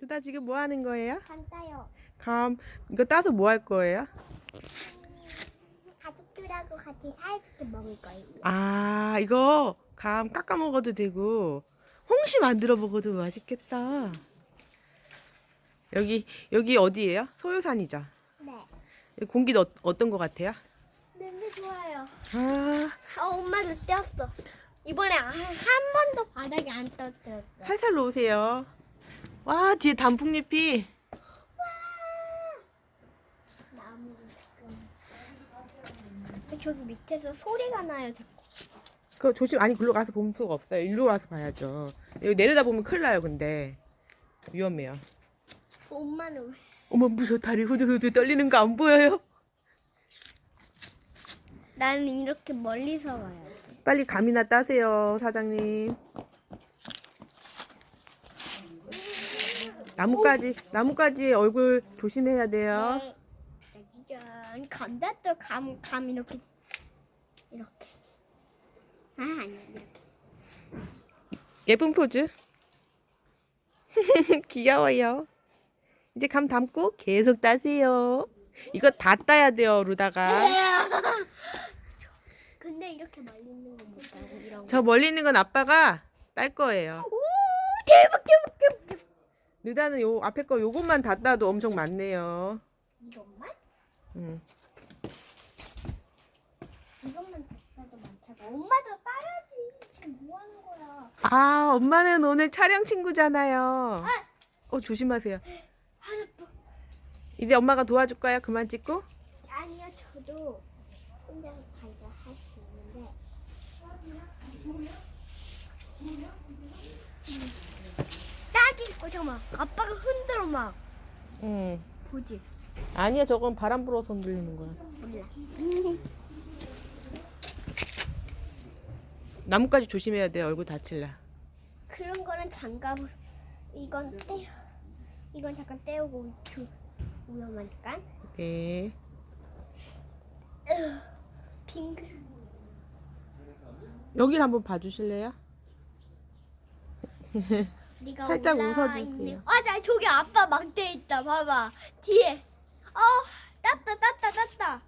누나 지금 뭐 하는 거예요? 간다요. 감 이거 따서 뭐 할 거예요? 가족들하고 같이 사이좋게 먹을 거예요. 아 이거 감 깎아 먹어도 되고 홍시 만들어 먹어도 맛있겠다. 여기 여기 어디예요? 소요산이죠. 네. 공기 어, 어떤 거 같아요? 냄새 좋아요. 아 아, 엄마도 떼었어. 이번에 한, 한 번도 바닥에 안 떨어뜨렸어. 살살 놓으세요. 와 뒤에 단풍잎이 나무 지금. 저기 밑에서 소리가 나요, 자꾸. 그 조심 아니 글로 가서 볼 수가 없어요. 일로 와서 봐야죠. 여기 내려다 보면 큰일 나요. 근데 위험해요. 엄마는 왜? 어머 무서워 다리 후들후들 떨리는 거 안 보여요? 나는 이렇게 멀리서 와요. 빨리 감이나 따세요 사장님. 나뭇가지 나뭇가지 얼굴 조심해야 돼요. 네. 짜잔. 감자도 감, 감 이렇게. 이렇게. 아, 아니야. 이렇게. 예쁜 포즈. 귀여워요. 이제 감 담고 계속 따세요. 이거 다 따야 돼요, 루다가. 근데 이렇게 멀리 있는 건 못하고 이런 거. 저 멀리 있는 건 아빠가 딸 거예요. 오 대박 대박 대박 대박. 루다는 요 앞에 거 요것만 다 따도 엄청 많네요. 이것만? 음. 이것만 됐어도 많다고. 엄마도 따야지. 지금 뭐 하는 거야? 아, 엄마는 오늘 촬영 친구잖아요. 어, 조심하세요. 하나 또. 이제 엄마가 도와줄까요? 그만 찍고? 아니요, 저도 혼자서 다 이거 할 수 있는데. 딱이. 어 잠깐만. 아빠가 흔들어 막. 응. 보지. 아니야, 저건 바람 불어서 흔들리는 거야. 몰라. 나뭇가지 조심해야 돼. 얼굴 다칠라. 그런 거는 장갑으로. 이건 떼어. 이건 잠깐 떼우고 좀 위험하니까. 네. 빙글. 여기를 한번 봐주실래요? 네가 살짝 웃어주세요. 아, 나 저기 아빠 망대 있다. 봐봐. 뒤에. 어, 땄다, 땄다, 땄다.